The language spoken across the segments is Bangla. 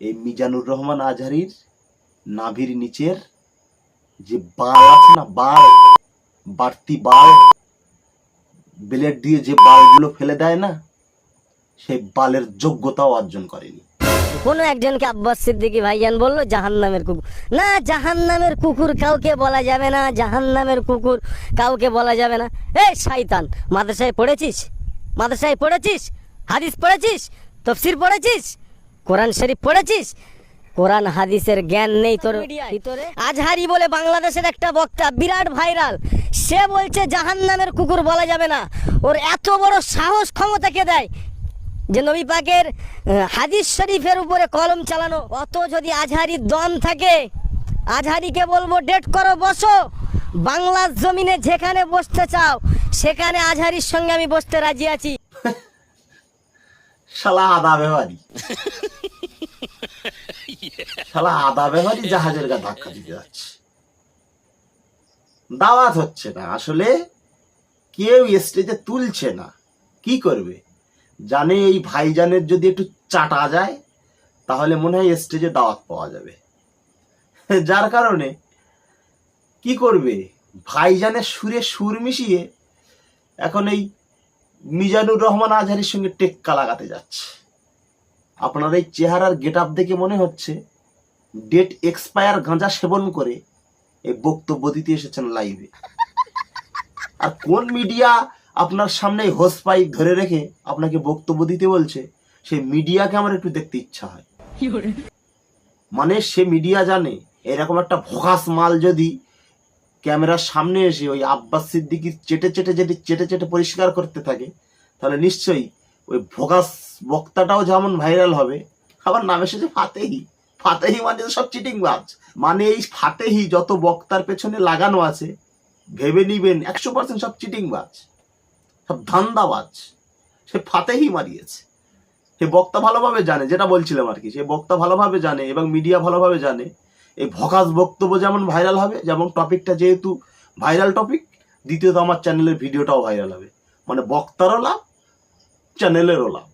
এই মিজানুর রহমান আজহারির নাভির নিচের যে বাল আছে না, বাল, বাড়তি বাল, ব্লেড দিয়ে যে বালগুলো ফেলে দেয় না, সেই বালের যোগ্যতাও অর্জন করেনি। কোনো একজনকে আব্বাস সিদ্দিকী ভাইজান বলল জাহান নামের কুকুর। না জাহান নামের কুকুর কাউকে বলা যাবে না জাহান নামের কুকুর কাউকে বলা যাবে না। এই শয়তান, মাদ্রাসায় পড়েছিস? মাদ্রাসায় পড়েছিস? হাদিস পড়েছিস? তফসির পড়েছিস? কোরআন শরীফ পড়েছিস? কোরআন হাদিসের জ্ঞান নেই তোর ভিতরে। আজহারি বলে বাংলাদেশের একটা বক্তা বিরাট ভাইরাল। সে বলছে জাহান নামের কুকুর বলা যাবে না। ওর এত বড় সাহস ক্ষমতা কে দেয়? যে নবী পাকের হাদিস শরীফের উপরে কলম চালানো। অত যদি আজহারির দম থাকে আজহারিকে বলব ডেট করো বসো। বাংলার জমিনে যেখানে বসতে চাও সেখানে আজহারির সঙ্গে আমি বসতে রাজি আছি। শালা আদা ব্যবহারী শালা আদা ব্যবহারী জাহাজের গা ধাক্কা দিতে যাচ্ছে। দাওয়াত হচ্ছে না। আসলে কেউ স্টেজে তুলছে না। কি করবে? জানে এই ভাইজানের যদি একটু চাটা যায়, তাহলে মনে হয় স্টেজে দাওয়াত পাওয়া যাবে। যার কারণে কি করবে? ভাইজানের সুরে সুর মিশিয়ে এখন এই মিজানুর রহমান আজহারির সঙ্গে টেক্কা লাগাতে যাচ্ছে। আপনার এই চেহারার গেট আপ দেখে মনে হচ্ছে ডেট এক্সপায়ার গাঁজা সেবন করে এই বক্তব্য দিতে এসেছেন লাইভে। আর কোন মিডিয়া আপনার সামনে হোস পাইপ ধরে রেখে আপনাকে বক্তব্য দিতে বলছে সেই মিডিয়াকে আমার একটু দেখতে ইচ্ছা হয়। মানে সে মিডিয়া জানে এরকম একটা ভোকাস মাল যদি ক্যামেরার সামনে এসে ওই আব্বাস সিদ্দিকির চেটে চেটে চেটে চেটে চেটে পরিষ্কার করতে থাকে, তাহলে নিশ্চয়ই ওই ভোগাস বক্তাটাও যেমন ভাইরাল হবে। আবার নাম এসেছে ফাতেহি। ফাতেহি মানে সব চিটিং বাজ মানে এই ফাতেহি যত বক্তার পেছনে লাগানো আছে, ভেবে নিবেন একশো পার্সেন্ট সব চিটিং বাজ সব ধান্দাবাজ। সে ফাতেহি মারিয়েছে। সে বক্তা ভালোভাবে জানে, যেটা বলছিলাম আর কি, সে বক্তা ভালোভাবে জানে এবং মিডিয়া ভালোভাবে জানে এই ভকাস বক্তব্য যেমন ভাইরাল হবে, যেমন টপিকটা যেহেতু ভাইরাল টপিক, দ্বিতীয়ত আমার চ্যানেলের ভিডিওটাও ভাইরাল হবে। মানে বক্তারও লাভ, চ্যানেলেরও লাভ।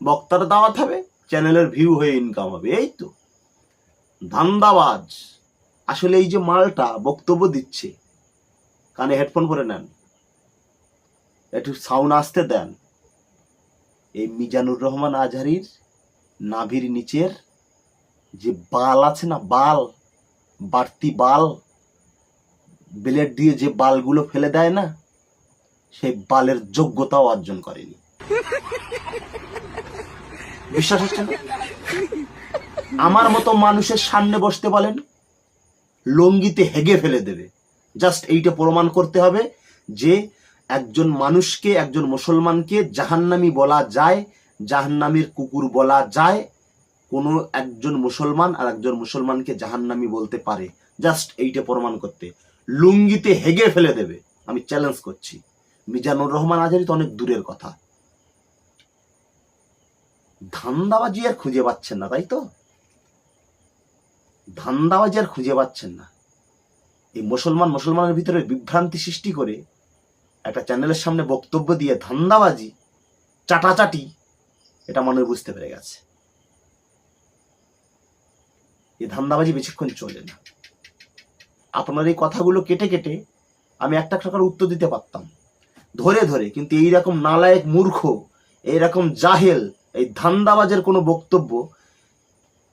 বক্তার দাওয়াত হবে, চ্যানেলের ভিউ হয়ে ইনকাম হবে, এই তো। ধান্দাবাজ। আসলে এই যে মালটা বক্তব্য দিচ্ছে, কানে হেডফোন পরে নেন। একটু সাউন্ড আসতে দেন। এই মিজানুর রহমান আজহারির নাভির নিচের যে বাল আছে না, বাল, বাড়তি বাল ব্লেড দিয়ে যে বালগুলো ফেলে দেয় না, সেই বালের যোগ্যতাও অর্জন করেনি। বিশ্বাস হচ্ছে না? আমার মতো মানুষের সামনে বসতে বলেন, লঙ্গিতে হেগে ফেলে দেবে। জাস্ট এইটা প্রমাণ করতে হবে যে একজন মানুষকে, একজন মুসলমানকে জাহান্নামি বলা যায়, জাহান্নামীর কুকুর বলা যায় কোনো একজন মুসলমান আর একজন মুসলমানকে জাহান্নামি বলতে পারে। জাস্ট এইটা প্রমাণ করতে। লুঙ্গিতে হেগে ফেলে দেবে। আমি চ্যালেঞ্জ করছি। মিজানুর রহমান আজারি তো অনেক দূরের কথা। ধান্দাবাজি আর খুঁজে পাচ্ছেন না, তাই তো? ধান্দাবাজি আর খুঁজে পাচ্ছেন না। এই মুসলমান মুসলমানের ভিতরে বিভ্রান্তি সৃষ্টি করে একটা চ্যানেলের সামনে বক্তব্য দিয়ে ধান্দাবাজি, চাটাচাটি, এটা মানুষ বুঝতে পেরে গেছে। এই ধান্দাবাজি বেশিক্ষণ চলে না। আপনার এই কথাগুলো কেটে কেটে আমি একটা একটা করে উত্তর দিতে পারতাম। ধরে ধরে, কিন্তু এইরকম নালায়েক মূর্খ এইরকম জাহেল, এই ধান্দাবাজের কোনো বক্তব্য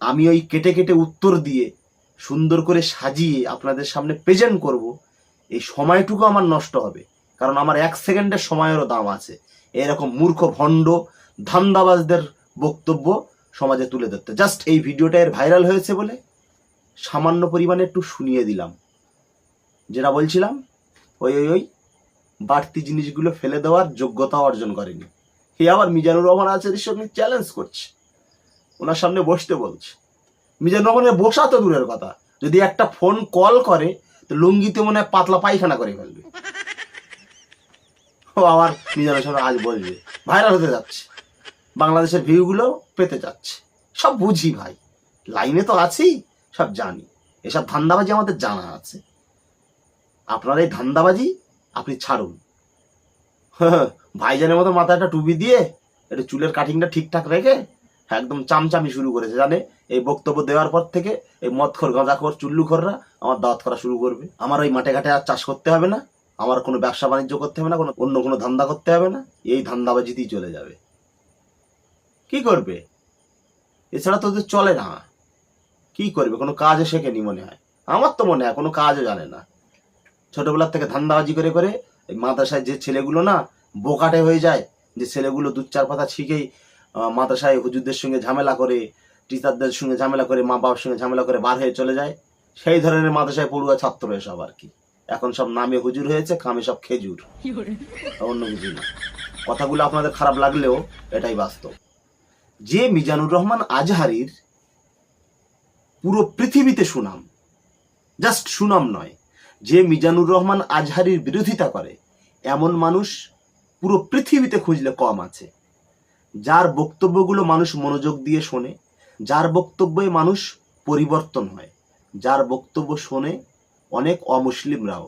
আমি ওই কেটে কেটে উত্তর দিয়ে সুন্দর করে সাজিয়ে আপনাদের সামনে প্রেজেন্ট করব, এই সময়টুকু আমার নষ্ট হবে। কারণ আমার এক সেকেন্ডের সময়েরও দাম আছে। এরকম মূর্খ, ভণ্ড, ধান্দাবাজদের বক্তব্য সমাজে তুলে ধরতে। জাস্ট এই ভিডিওটা এর ভাইরাল হয়েছে বলে সামান্য পরিমাণে একটু শুনিয়ে দিলাম। যেটা বলছিলাম, ওই ওই ওই বাড়তি জিনিসগুলো ফেলে দেওয়ার যোগ্যতা অর্জন করেনি। হে আবার মিজানুর রহমান আচার্যের সঙ্গে চ্যালেঞ্জ করছে। ওনার সামনে বসতে বলছে। মিজানুর রহমানের বসা তো দূরের কথা। যদি একটা ফোন কল করে, তো লুঙ্গিতে মনে হয় পাতলা পায়খানা করে ফেলবে। ও আবার মিজানুর সামনে আজ বলবে। ভাইরাল হতে যাচ্ছে। বাংলাদেশের ভিউগুলো পেতে যাচ্ছে। সব বুঝি ভাই। লাইনে তো আছি সব জানি। এসব ধান্দাবাজি আমাদের জানা আছে। আপনার এই ধান্দাবাজি আপনি ছাড়ুন। ভাইজানের মতো মাথায় একটা টুপি দিয়ে একটু চুলের কাটিংটা ঠিকঠাক রেখে একদম চামচামি শুরু করেছে। জানে, এই বক্তব্য দেওয়ার পর থেকে এই মদখোর, গাঁজাখোর, চুল্লুখোররা আমার দাওয়াত করা শুরু করবে। আমার ওই মাঠে ঘাটে আর চাষ করতে হবে না। আমার কোনো ব্যবসা বাণিজ্য করতে হবে না, কোনো অন্য কোনো ধান্দা করতে হবে না। এই ধান্দাবাজিতেই চলে যাবে। কি করবে? এছাড়া তো ওদের চলে না। কি করবে? কোনো কাজও শেখেনি মনে হয়। আমার তো মনে হয় কোনো কাজও জানে না। ছোটবেলার থেকে ধান্দাবাজি করে করে এই মাদ্রাসায় যে ছেলেগুলো না বোকাটে হয়ে যায় যে ছেলেগুলো দু চার কথা শিখেই মাদ্রাসায় হুজুরদের সঙ্গে ঝামেলা করে টিচারদের সঙ্গে ঝামেলা করে মা বাবার সঙ্গে ঝামেলা করে বার হয়ে চলে যায় সেই ধরনের মাদ্রাসায় পড়ুয়া ছাত্র এসব আর কি। এখন সব নামে হুজুর হয়েছে কামে সব খেজুর। অন্য কিছু না। কথাগুলো আপনাদের খারাপ লাগলেও এটাই বাস্তব। যে মিজানুর রহমান আজহারির পুরো পৃথিবীতে সুনাম জাস্ট সুনাম নয়, যে মিজানুর রহমান আজহারির বিরোধিতা করে, এমন মানুষ পুরো পৃথিবীতে খুঁজলে কম আছে। যার বক্তব্যগুলো মানুষ মনোযোগ দিয়ে শোনে, যার বক্তব্যে মানুষ পরিবর্তন হয়, যার বক্তব্য শোনে অনেক অমুসলিমরাও,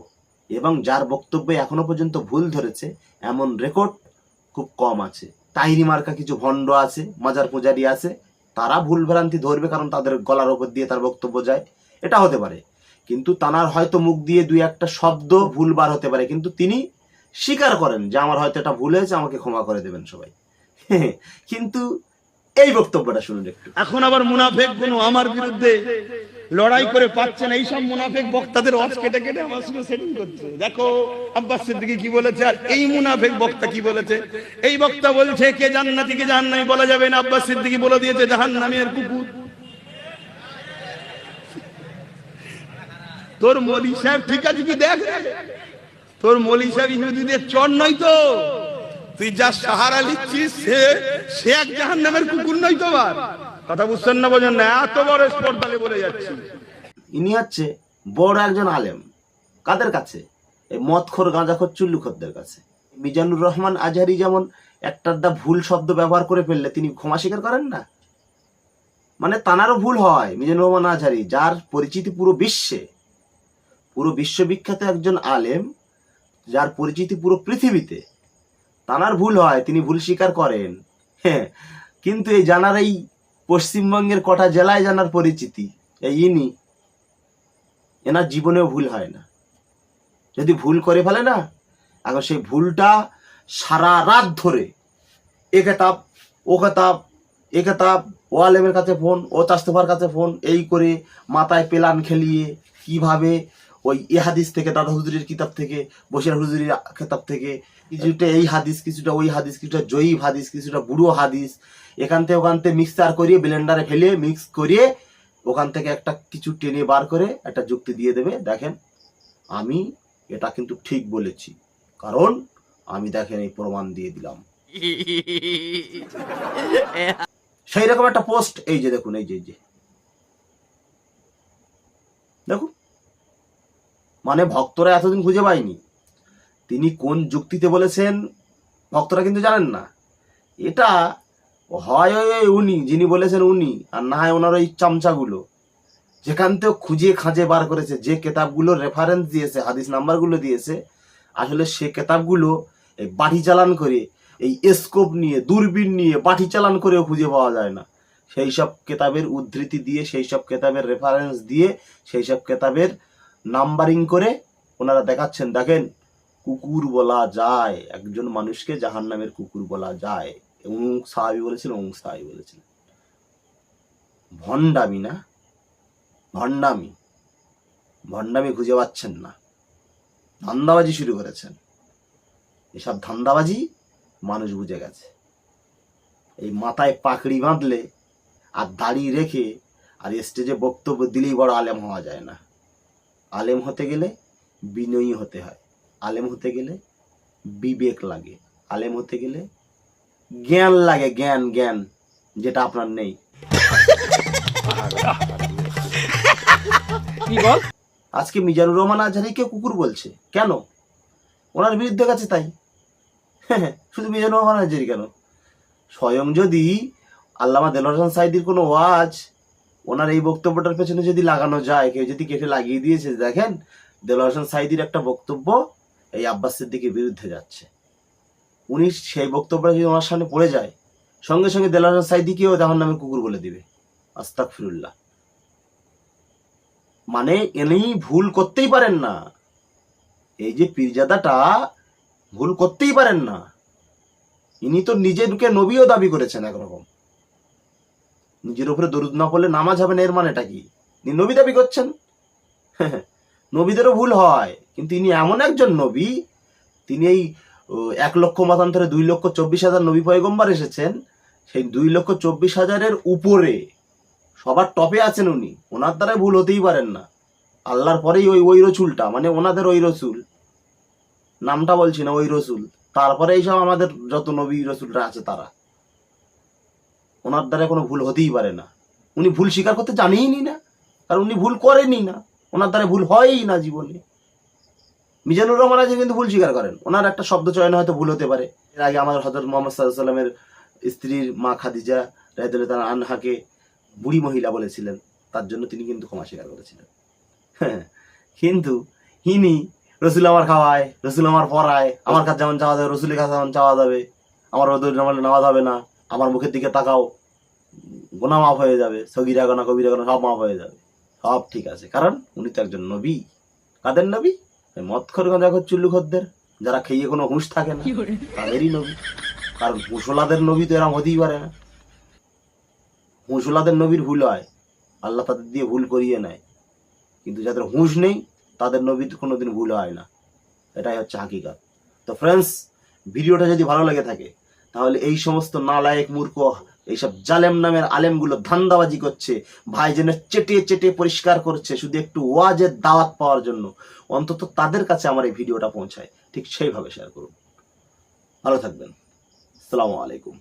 এবং যার বক্তব্যে এখনও পর্যন্ত ভুল ধরেছে, এমন রেকর্ড খুব কম আছে। তাইরি মার্কা কিছু ভণ্ড আছে, মাজার পূজারি আছে, তারা ভুল ভ্রান্তি ধরবে কারণ তাদের গলার ওপর দিয়ে তার বক্তব্য যায়। এটা হতে পারে। কিন্তু তানার হয়তো মুখ দিয়ে দুই একটা শব্দ ভুলবার হতে পারে। কিন্তু তিনি স্বীকার করেন যে আমার হয়তো এটা ভুল হয়েছে, আমাকে ক্ষমা করে দেবেন সবাই। কিন্তু এই বক্তব্যটা শুনুন একটু। এখন আবার মুনাফেক কোন আমার বিরুদ্ধে লড়াই করে পাচ্ছেন এই সব মুনাফেক বক্তাদের অস কেটে কেটে আমার সঙ্গে সেটিং করছে। দেখো, আব্বাস সিদ্দিকী কি বলেছে আর এই মুনাফেক বক্তা কি বলেছে? এই বক্তা বলছে, কে জান্নাতি, কে জাহান্নামী বলা যাবে না? আব্বাস সিদ্দিকী বলে দিয়েছে জাহান্নামী আর কুকুর। তোর মলি সাহেব ঠিক আছে কি দেখ? তোর মলি সাহেব ইহুদিদের চর নয় তো। তুই যা সাহারা লিখছিস, সে এক জাহান নামের কুকুর নয় তো আবার। কথা বুঝছেন না বোঝেন না? এত বড় স্পর্ধালে বলে যাচ্ছি। ইনি হচ্ছে বড় একজন আলেম। কাদের কাছে? এই মদখোর গাঁজাখোর চুল্লুখোরদের কাছে। মিজানুর রহমান আজহারি যেমন একটার দা ভুল শব্দ ব্যবহার করে ফেললে তিনি ক্ষমা স্বীকার করেন না? মানে তানারও ভুল হয়, মিজানুর রহমান আজহারি, যার পরিচিতি পুরো বিশ্বে। পুরো বিশ্ববিখ্যাত একজন আলেম, যার পরিচিতি পুরো পৃথিবীতে। তানার ভুল হয়, তিনি ভুল স্বীকার করেন। হ্যাঁ কিন্তু এই জানার এই পশ্চিমবঙ্গের কটা জেলায় জানার পরিচিতি? এই ইনি। এনার জীবনেও ভুল হয় না। যদি ভুল করে ফেলে না, এখন সেই ভুলটা সারা রাত ধরে এ কেতাব ও কেতাব এ কেতাব ও আলেমের কাছে ফোন, ও চাস্তফার কাছে ফোন, এই করে মাথায় পেলান খেলিয়ে কীভাবে ওই এ হাদিস থেকে, দাদা হুজুরের কিতাব থেকে বসির হুজুরের খেতাব থেকে কিছুটা এই হাদিস, কিছুটা ওই হাদিস, কিছুটা জয়ীব হাদিস, কিছুটা বুড়ো হাদিস, এখান থেকে ওখান থেকে মিক্সার করিয়ে ব্লেন্ডারে ফেলে মিক্স করিয়ে ওখান থেকে একটা কিছু টেনে বার করে একটা যুক্তি দিয়ে দেবে, দেখেন আমি এটা কিন্তু ঠিক বলেছি, কারণ আমি দেখেন এই প্রমাণ দিয়ে দিলাম। সেই রকম একটা পোস্ট এই যে দেখুন, এই যে যে। দেখুন। মানে ভক্তরা এতদিন খুঁজে পায়নি। তিনি কোন যুক্তিতে বলেছেন, ভক্তরা কিন্তু জানেন না। এটা হয় উনি, যিনি বলেছেন উনি, আর না হয় ওনার ওই চামচাগুলো। যেখান থেকে খুঁজে খাঁজে বার করেছে, যে কেতাবগুলো রেফারেন্স দিয়েছে, হাদিস নাম্বারগুলো দিয়েছে, আসলে সে কেতাবগুলো এই বাটি চালান করে, এই স্কোপ নিয়ে, দূরবীন নিয়ে, বাটি চালান করেও খুঁজে পাওয়া যায় না। সেই সব কেতাবের উদ্ধৃতি দিয়ে, সেই সব কেতাবের রেফারেন্স দিয়ে, সেই সব কেতাবের নাম্বারিং করে ওনারা দেখাচ্ছেন, দেখেন কুকুর বলা যায়, একজন মানুষকে জাহান নামের কুকুর বলা যায়। অমুক সাহাবি বলেছিল অমুক সাহাবি বলেছিল। ভণ্ডামি না? ভণ্ডামি। ভণ্ডামি খুঁজে পাচ্ছেন না। ধান্দাবাজি শুরু করেছেন। এসব ধান্দাবাজি মানুষ বুঝে গেছে। এই মাথায় পাকড়ি বাঁধলে আর দাড়ি রেখে আর স্টেজে বক্তব্য দিলেই বড় আলেম হওয়া যায় না। আলেম হতে গেলে বিনয়ী হতে হয়। আলেম হতে গেলে বিবেক লাগে। আলেম হতে গেলে জ্ঞান লাগে জ্ঞান জ্ঞান যেটা আপনার নেই। বল? আজকে মিজানুর রহমান আজহারিকে কুকুর বলছে। কেন? ওনার বিরুদ্ধে গেছে তাই। শুধু মিজানুর রহমান আজহারি কেন? স্বয়ং যদি আল্লামা হোসেন সাইদির কোনো ওয়াজ ওনার এই বক্তব্যটার পেছনে যদি লাগানো যায় কেউ যদি কেটে লাগিয়ে দিয়েছে দেখেন হোসেন সাইদির একটা বক্তব্য এই আব্বাস সিদ্দিকের বিরুদ্ধে যাচ্ছে। উনি সেই বক্তব্যটা যদি ওনার সামনে পড়ে যায়, সঙ্গে সঙ্গে দেলার সাইদিকেও জাহান নামে কুকুর বলে দিবে। আস্তাক ফিরুল্লাহ মানে এনি ভুল করতেই পারেন না। এই যে পীরজাদাটা ভুল করতেই পারেন না। ইনি তো নিজেকে নবীও দাবি করেছেন একরকম। নিজের উপরে দরুদ না পড়লে নামাজ হবে না, এর মানেটা কি? নবী দাবি করছেন? নবীদেরও ভুল হয়, কিন্তু ইনি এমন একজন নবী, তিনি এই এক লক্ষ মতান্তরে দুই লক্ষ চব্বিশ হাজার নবী পয়গম্বর এসেছেন, সেই দুই লক্ষ চব্বিশ হাজারের উপরে সবার টপে আছেন উনি, ওনার দ্বারা ভুল হতেই পারেন না। আল্লাহর পরেই ওই ওই রসুলটা মানে ওনাদের ওই রসুল নামটা বলছি না ওই রসুল তারপরে এইসব আমাদের যত নবী রসুলরা আছে তারা। ওনার দ্বারা কোনো ভুল হতেই পারে না। উনি ভুল স্বীকার করতে জানেই না, কারণ উনি ভুল করেনি না। ওনার দ্বারা ভুল হয়ই না জীবনে। মিজানুর রহমান আছে কিন্তু ভুল স্বীকার করেন। ওনার একটা শব্দ চয়নে হয়তো ভুল হতে পারে। এর আগে আমাদের হজরত মোহাম্মদ সাল্লাহ সাল্লামের স্ত্রীর মা খাদিজা রায়দুল্লাহ তার আনহাকে বুড়ি মহিলা বলেছিলেন। তার জন্য তিনি কিন্তু ক্ষমা স্বীকার করেছিলেন। হ্যাঁ, কিন্তু হিনি রসুল আমার খাওয়ায় রসুল আমার পড়ায় আমার কাছে যেমন চাওয়া যাবে রসুলের কাছে যেমন চাওয়া যাবে। আমার ওদের নামালে নেওয়া যাবে না। আমার মুখের দিকে তাকাও। গোনা মাফ হয়ে যাবে সগিরা গোনা কবিরা গোনা সব মাফ হয়ে যাবে। সব ঠিক আছে। কারণ উনি তো একজন নবী। কাদের নবী? ওই মদ খোর গাঁজা খোর চুল্লু খদ্দের যারা খেয়ে কোনো হুঁশ থাকে না। তাদেরই নবী। কারণ হুঁশোলাদের নবী তো এরম হতেই পারে না। হুঁশোলাদের নবীর ভুল হয়। আল্লাহ তাদের দিয়ে ভুল করিয়ে নেয়। কিন্তু যাদের হুঁশ নেই তাদের নবীর কোনোদিন ভুল হয় না। এটাই হচ্ছে হাকিকাত। তো ফ্রেন্ডস ভিডিওটা যদি ভালো লেগে থাকে তাহলে এই সমস্ত নালায়েক মূর্খ এইসব জালেম নামের আলেমগুলো ধান্দাবাজি করছে, ভাই ভাইজেনের চেটে চেটে পরিষ্কার করছে, শুধু একটু ওয়াজের দাওয়াত পাওয়ার জন্য। অন্তত তাদের কাছে আমার এই ভিডিওটা পৌঁছায়। ঠিক সেইভাবে শেয়ার করুন। ভালো থাকবেন। আসসালামু আলাইকুম।